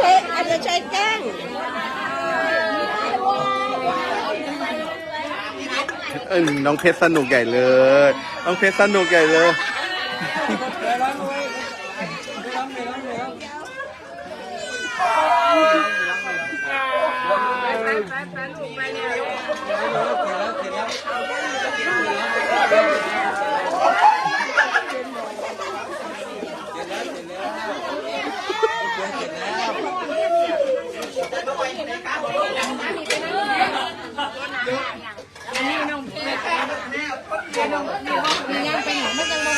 เพชรอาจจะใช้แกล้งเออน้องเพชรสนุกใหญ่เลย น้องเพชรสนุกใหญ่เลย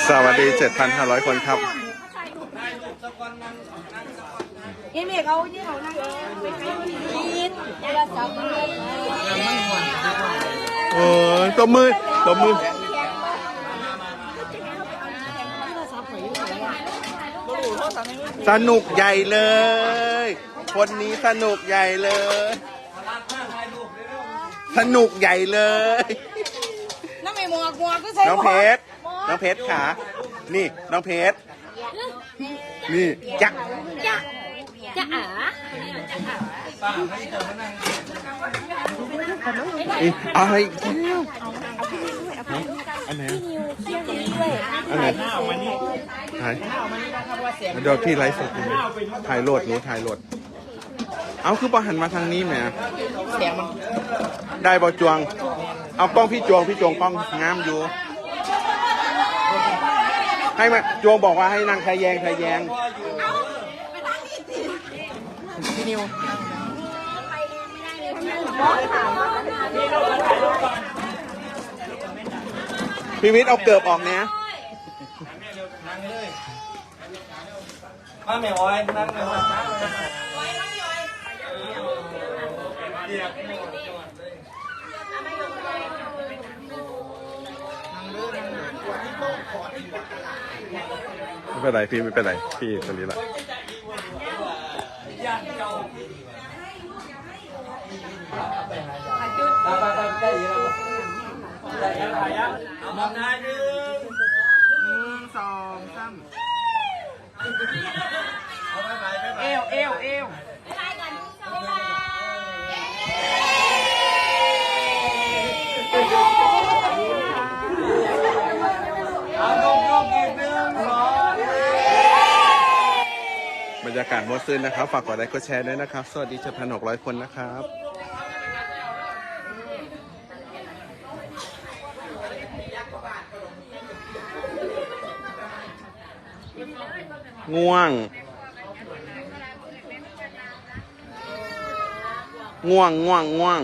สวัสดี 7,500 คนครับยี่เมฆเอายี่เขานั่งยินโทรศัพท์เลยเออตบมือตบมือสนุกใหญ่เลย คนนี้สนุกใหญ่เลย สนุกใหญ่เลย น้องไม่หมวกหมวกก็ใส่น้องเพชร น้องเพชรขา นี่น้องเพชร นี่จักจะจะอาอีอะไรอีกแล้วอันไหนอันไหนถ่ายเดี๋ยวพี่ไลฟ์สดอยู่ถ่ายโหลดหนูถ่ายโหลด เอาคือปหันมาทางนี้แหมเสียงมันได้บอจวง เอากล้องพี่จวงพี่จวงกล้องงามอยู่ ให้มาจวงบอกว่าให้นั่งทะแยงทะแยงพี่นิวพี่วิทย์เอาเกือบออกเนี้ยมาแม่อ้อยนั่งแม่อ้อย ไม่เป็นไรพี่ไม่เป็นไรพี่คนนี้แหละไปไปไปได้ยินแล้วได้ยินแล้วเอามองหน้าหนึ่งหนึ่งสองสามเอาไปไปไปไปเอวเอวเอว รรยากาศมดซื่นนะครับ ฝากกดไลค์กดแชร์ด้วยนะครับ สวัสดีเจ็ดพันหกร้อยคนนะครับง่วง ง่วงง่วงง่วง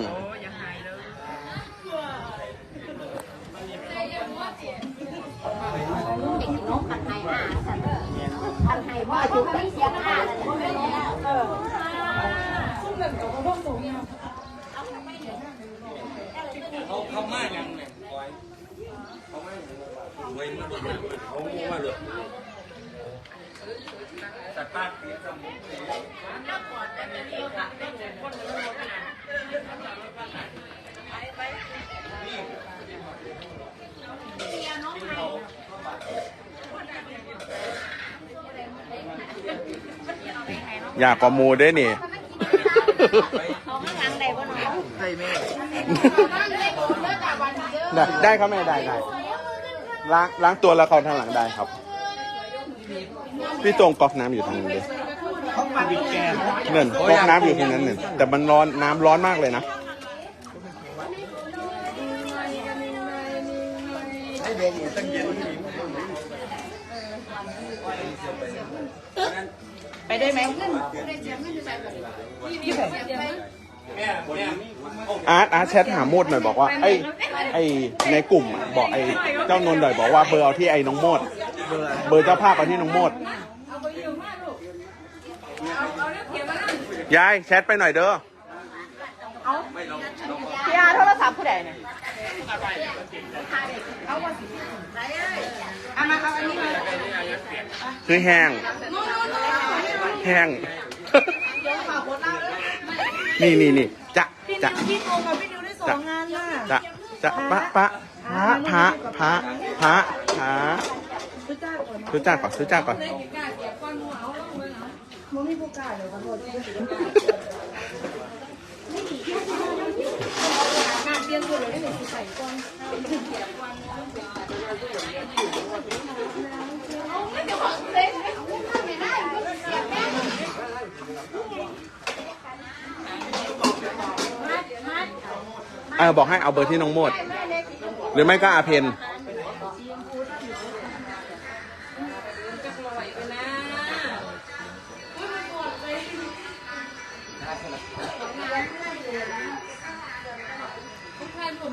เขาเขามาอย่างเนี่ยอ้อยเขามา อย่างเว้ยมาดูเขามาเลยตัดปากเสียสมุนอยากกว่าหมูด้วยนี่ใช่แม่ได้ได้ครับแม่ได้ได้ ล้างล้างตัวแล้วเขาทางหลังได้ครับ พี่ตรงก๊อกน้ำอยู่ทางนี้เลยเงินก๊อกน้ำอยู่ทางนั้นหนึ่งแต่มันร้อนน้ำร้อนมากเลยนะให้เด็กตั้งเย็นไปได้ไหมแม่แม่ อาร์ตอาร์ตแชทหาโมดหน่อยบอกว่าไอ้ไอ้ในกลุ่มอะบอกไอ้เจ้านนท์หน่อยบอกว่าเบอร์เอาที่ไอ้น้องโมด เบอร์เจ้าภาพเอาที่น้องโมดยายแชทไปหน่อยเด้อพี่อาโทรศัพท์ผู้ใดเนี่ยเอามาเอาอันนี้มาคือแห้ง แห้ง นี่นี่นี่จะจะพี่โกงกับพี่นิวได้สองงานน่ะจะจะปะปะพระพระพระพระพระซื้อจ้าก่อนซื้อจ้าก่อนเออบ อกให้เอาเบอร์ที่น้องโมด หรือไม่ก็อาเพน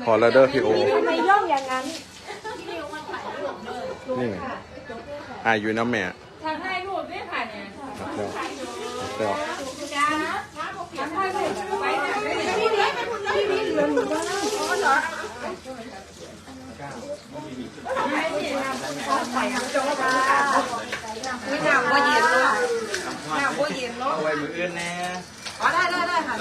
พอแล้วเด้อพี่โอ ทำไมย่องอย่างนั้น นี่ไงอ่าอยู่น้ำแม่ทางให้รูปด้วยค่ะเนี่ย ครับเดี๋ยวเดี๋ยว ทางให้รูปไว้เนี่ย พี่นี่พี่นี่เหลือหนูบ้างอ๋อเหรอไม่ห นาวว่าเย็นเนาะหนาวว่าเย็นเนาะเอาไว้มืออื่นแน่อ๋อได้ได้ได้ค่ะ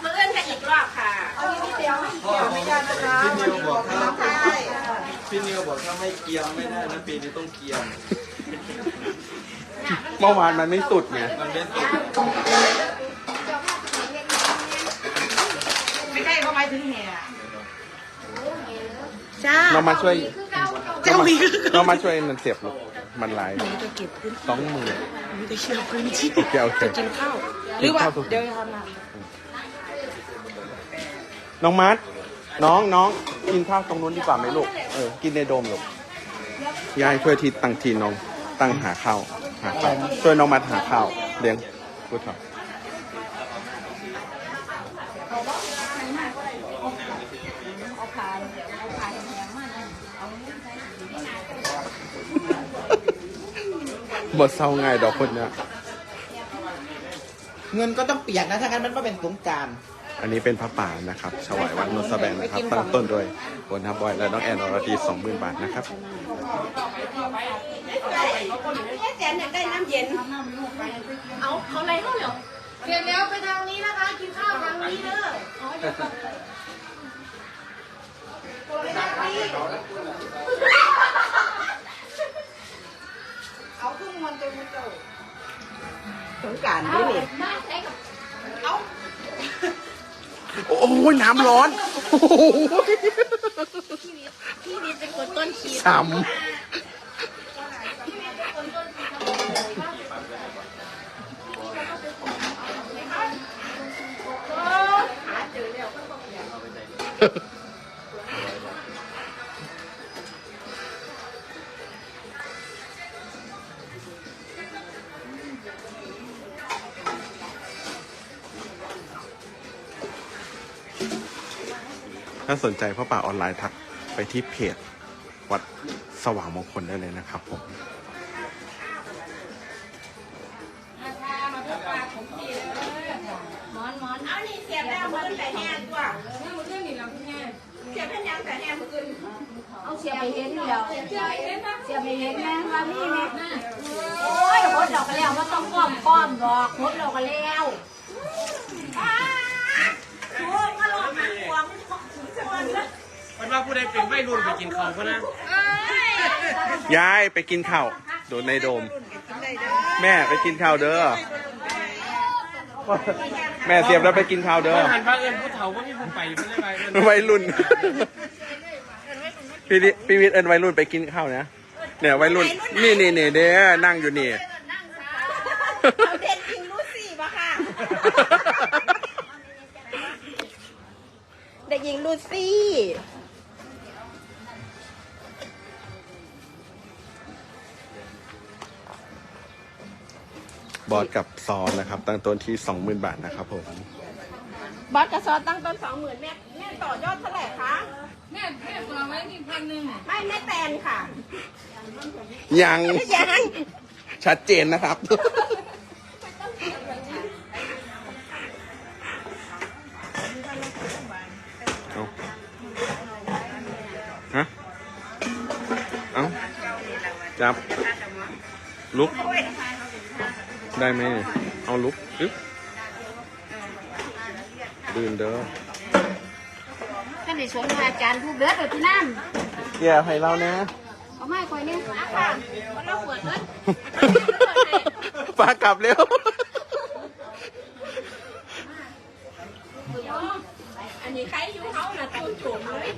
เพื่อนแค่อีกรอบค่ะเอานิดเดียวเดียวไม่ได้นะคะพี่นิวบอกถ้าใช่พี่นิวบอกถ้าไม่เกียมไม่ได้นะปีนี้ต้องเกียมเมื่อวานมันไม่สุดไงมันเป็นสุดไม่ใช่เขาหมายถึงแห่ จ้าเรามาช่วยเจ้ามีเรามาช่วยนันเสียบลูกมันหลายสองหมื่นจะเชียร์พื้นที่โอเคโอเคกินข้าวหกิรือนว่าข้าวทุกเดี๋ยวจะทำนะน้องมัดน้องน้องกินข้าวตรงนู้นดีกว่าไหมลูกเออกินในโดมลูกยายช่วยทีตั้งทีน้องตั้งหาข้าวหาข้าวช่วยน้องมัดหาข้าวเลี้ยงพูดเบทเศร้าง่ายดอกคนเนี้ยเงินก็ต้องเปียกนะ ถ้างั้นมันก็เป็นสงกรารอันนี้เป็นพระป่านะครับถวายวัดนนทแบงนะครับ ตั้งต้นโดยบนทับบอยและน้องแอนอรดีสองหมื่นบาทนะครับ แจนอยากได้น้ำเย็น เอาเขาอะไรเขาเหรอเสร็จแล้วไปทางนี้นะคะ กินข้าวทางนี้เด้อเอา ขึ้นมันเต็มมันเจ้าสงการด้วยนี่โอ้ยน้ำร้อนโอ้โหพี่นิดเป็นคนต้นคิดช้ำ ถ้าสนใจพ่อป่าออนไลน์ทักไปที่เพจวัดสว่างมงคลได้เลยนะครับผมมอนมอนเอานี่เสียบแล้วมือแต่แห้งตัวเรื่องเรื่องนี้เราพี่แม่เสียบให้ยังแต่แห้งมืออื่นเอาเสียบไปเห็นแล้วเสียบไปเห็นนะเสียบไปเห็นแม่ว่านี่แม่โอ้ยหดดอกกันแล้วว่าต้องป้อมป้อมดอกหดดอกกันแล้ว มันว่าผู้ใดเป็นไม่รุ่นไปกินข้าวก็นะยายไปกินข้าวโดนในโดม แม่ไปกินข้าวเด้อ แม่เสียบแล้วไปกินข้าวเด้อหันพระเอิญผู้เฒ่าว่ามีผู้ไปไม่ได้ไปวัยรุ่นพี่วิพี่วิทย์เอินวัยรุ่นไปกินข้าวนะเนี่ยวัยรุ่น นี่นี่นี่เด้อนั่งอยู่นี่เอาเด็ดยิงลูซี่ปะค่ะ เด็กหญิงลูซี่ บอสกับซอนนะครับ ตั้งต้นที่สองหมื่นบาทนะครับผมบอสกระซอตั้งต้นสองหมื่นแม่แม่ต่อยอดเท่าไหร่คะแม่แม่ตัวไว้ที่พันหนึ่งไม่แม่แตนค่ะ ยังยังชัดเจนนะครับ เอาฮะ เอาจับ ลุก ได้ไหมเอาลุกปึ๊บดื่นเด้อกันในสวนอาจารย์ผู้เบิดเบิดที่นั่นเกี่ยให้เรานะเอาไม่คอยเนี่ค่ะเราขวดเลยปากลับเร็วอันนี้ใครอยู่เขาน่ะตัวจุ่มเลย